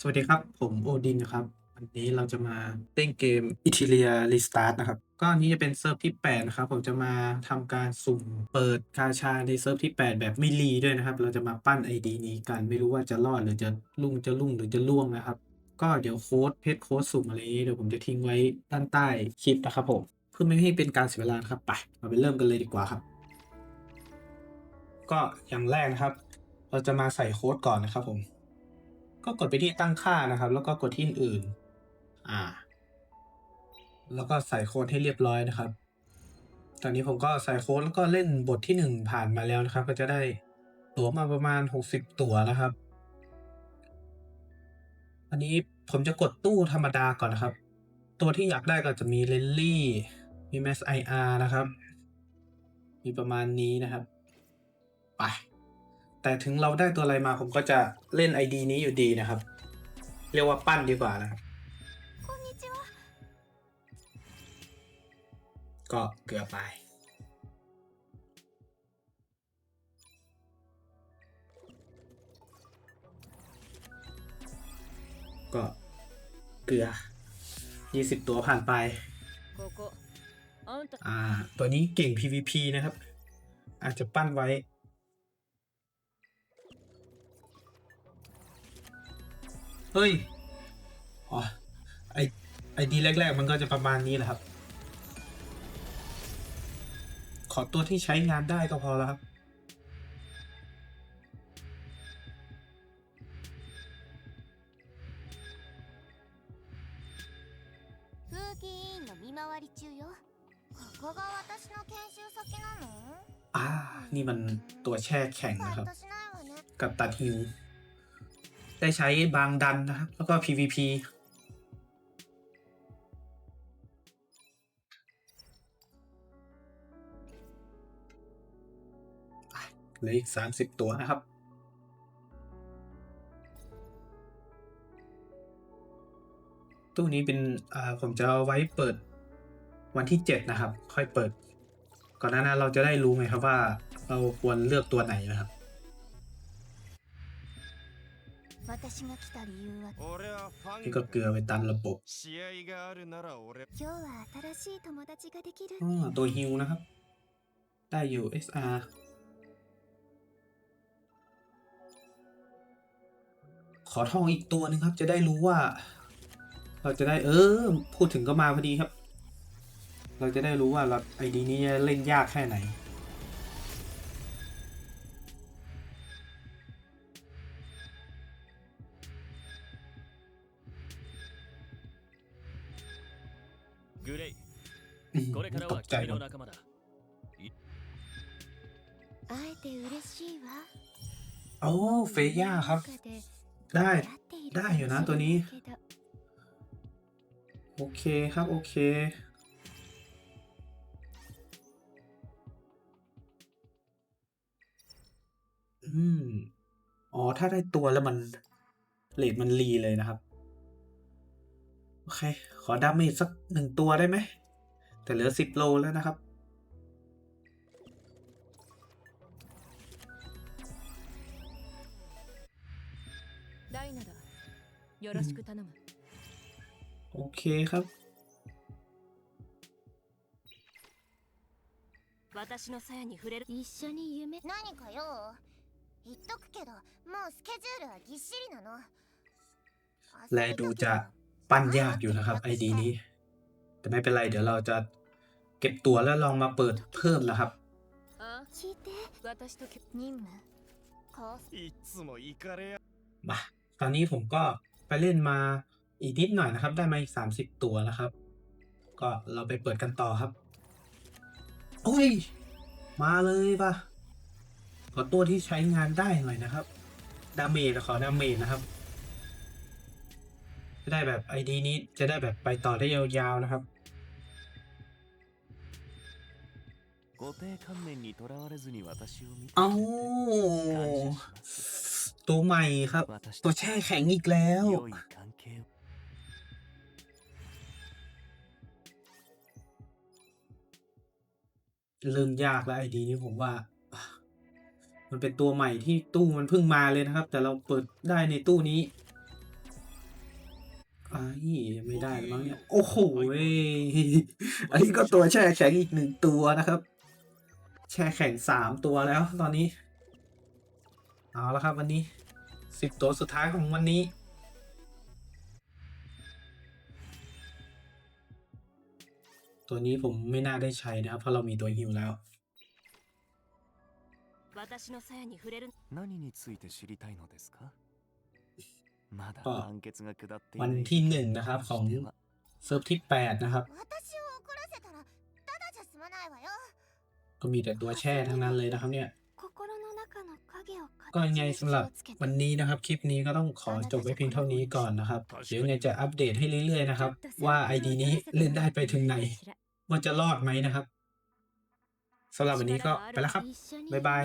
สวัสดีครับ ผมโอดินนะครับ วันนี้เราจะมาเล่นเกม i t i l i a Restart นะครับ ก็อันนี้จะเป็นเซิร์ฟที่ 8 นะครับ ผมจะมาทำการสุ่มเปิดกาชาในเซิร์ฟที่ 8 แบบไม่รีด้วยนะครับ เราจะมาปั้น ID นี้กันไม่รู้ว่าจะรอดหรือจะลุ่งจะลุ่งหรือจะล่วงนะครับ ก็เดี๋ยวโค้ดเพจโค้ดสุ่มอะไรนี้เดี๋ยวผมจะทิ้งไว้ด้านใต้คลิปนะครับผมเพื่อไม่ให้เป็นการเสียเวลาครับไปเราไปเริ่มกันเลยดีกว่าครับ ก็อย่างแรกนะครับ เราจะมาใส่โค้ดก่อนนะครับผม ก็กดไปที่ตั้งค่านะครับ แล้วก็กดที่อื่น อ่า แล้วก็ใส่โค้ดให้เรียบร้อยนะครับ ตอนนี้ผมก็ใส่โค้ดแล้วก็เล่นบทที่หนึ่งผ่านมาแล้วนะครับ ก็จะได้ตั๋วมาประมาณหกสิบตั๋วนะครับ อันนี้ผมจะกดตู้ธรรมดาก่อนนะครับ ตัวที่อยากได้ก็จะมีเลนลี่มีแมสไออาร์นะครับ มีประมาณนี้นะครับ ไป แต่ถึงเราได้ตัวอะไรมาผมก็จะเล่น ID นี้อยู่ดีนะครับ เรียกว่าปั้นดีกว่านะก็เกือบไป ก็เกือ 20 ตัวผ่านไป อ่า ตัวนี้เก่ง PVP นะครับ อาจจะปั้นไว้ เฮ้ย อ๋อ ไอไอดีแรก ๆ มันก็จะประมาณนี้แหละครับ ขอตัวที่ใช้งานได้ก็พอแล้วครับ 風紀委員の見回り中よここが私の研修先なの อ่า นี่มันตัวแช่แข็ง ファ นะครับ イトしないわね กับตัดฮิว ได้ใช้บางดันนะครับ แล้วก็ PVP อะเหลืออีก30ตัวนะครับ ตู้นี้เป็นอ่าผมจะเอาไว้เปิดวันที่7นะครับ ค่อยเปิด ก่อนหน้านั้นเราจะได้รู้ไงครับว่า เราควรเลือกตัวไหนนะครับ 私が来た理由は俺はファン นี่ก็เกลือไปตามระบบ 試合があるなら俺今日は新しい友達ができる อ่าตัวฮิวนะครับ ได้อยู่ SR ขอทองอีกตัวหนึงครับ จะได้รู้ว่า เราจะได้ เออ พูดถึงก็มาพอดีครับ เราจะได้รู้ว่าเราไอดีนี้จะเล่นยากแค่ไหน グレイ อืม これから ต は กใจ 君 หม の ด 仲間だ会えて嬉しいわ โอ้เฟย่าครับ ได้ ได้อยู่นะตัวนี้ โอเคครับ โอเค อืม อ๋อ ถ้าได้ตัวแล้วมันเลทมันรีเลยนะครับ โอเค ขอดาเมจสักหนึ่งตัวได้ไหม แต่เหลือสิบโลแล้วนะครับ ダイナだよろしく頼む、 โอเคครับ 私の鞘に触れる一緒に夢何かよ言っとくけどもうスケジュールはぎっしりなの แลดูจะ ปั้นยากอยู่นะครับไอดีนี้ แต่ไม่เป็นไร เดี๋ยวเราจะเก็บตัวแล้วลองมาเปิดเพิ่มนะครับมาตอนนี้ผมก็ไปเล่นมาอีกนิดหน่อยนะครับ ได้มาอีกสามสิบตัวนะครับ ก็เราไปเปิดกันต่อครับอุ้ย มาเลยปะขอตัวที่ใช้งานได้หน่อยนะครับ ดาเมจขอดาเมจนะครับ จะได้แบบไอดีนี้จะได้แบบไปต่อได้ยาวๆนะครับเอาตัวใหม่ครับ ตัวแช่แข็งอีกแล้วลืมยากแล้วไอดีนี้ผมว่า มันเป็นตัวใหม่ที่ตู้มันเพิ่งมาเลยนะครับ แต่เราเปิดได้ในตู้นี้ ไอ้ไม่ได้แล้วมั้งเนี่ย โอ้โหเว้ยอันนี้ก็ตัวแช่แข็งอีกหนึ่งตัวนะครับ แช่แข็งสามตัวแล้วตอนนี้ เอาละครับ วันนี้สิบตัวสุดท้ายของวันนี้ ตัวนี้ผมไม่น่าได้ใช้นะครับ เพราะเรามีตัวฮิวแล้ว 私の鞘に触れる何について知りたいのですか ก็วันที่หนึ่งนะครับของเซิร์ฟที่แปดนะครับ ก็มีแต่ตัวแช่ทั้งนั้นเลยนะครับเนี่ยก็ยังไงสำหรับวันนี้นะครับ คลิปนี้ก็ต้องขอจบไว้เพียงเท่านี้ก่อนนะครับเดี๋ยวไงจะอัปเดตให้เรื่อยๆนะครับ ว่าไอดีนี้เล่นได้ไปถึงไหน ว่าจะรอดไหมนะครับสำหรับวันนี้ก็ไปแล้วครับ บ๊ายบาย